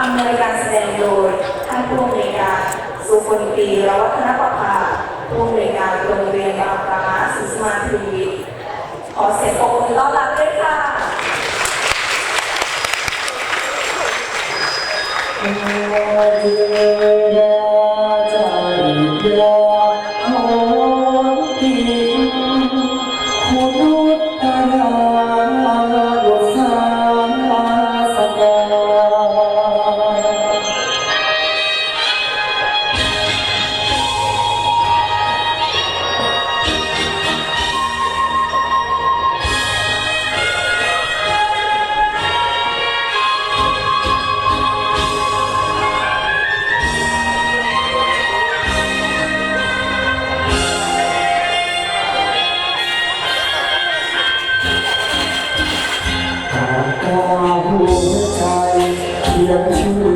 อำนวยการแสดงโดยท่านผู้อำนวยการสุพลตีและวัฒนประภาผู้อำนวยการโรงเรียนบางปลาสุสมาธีขอเสียงปรบมือต้อนรับด้วยค่ะห เพี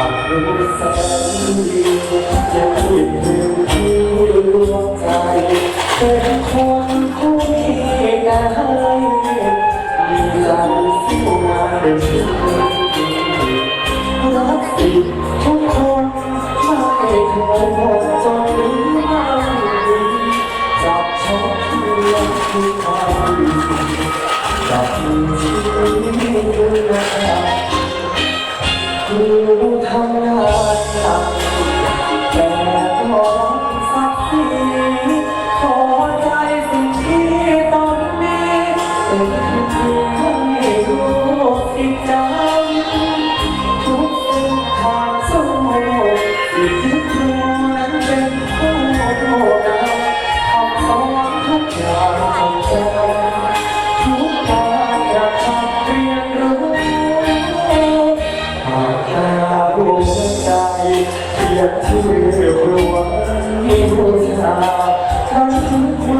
ามรู้สึกดีจะคิดถึงที่ดวงใจเป็นคนผู้ที่ได้มีใจสู้งานรักสิทุกคนไม่เคยหมดจนถึงไม่ดีจับชอบเพื่อนที่ความดีจับมือที่ไม่น ครับผู้ทำงานหนั พียงที่ครัวมีบูชาทั้งถึงความที่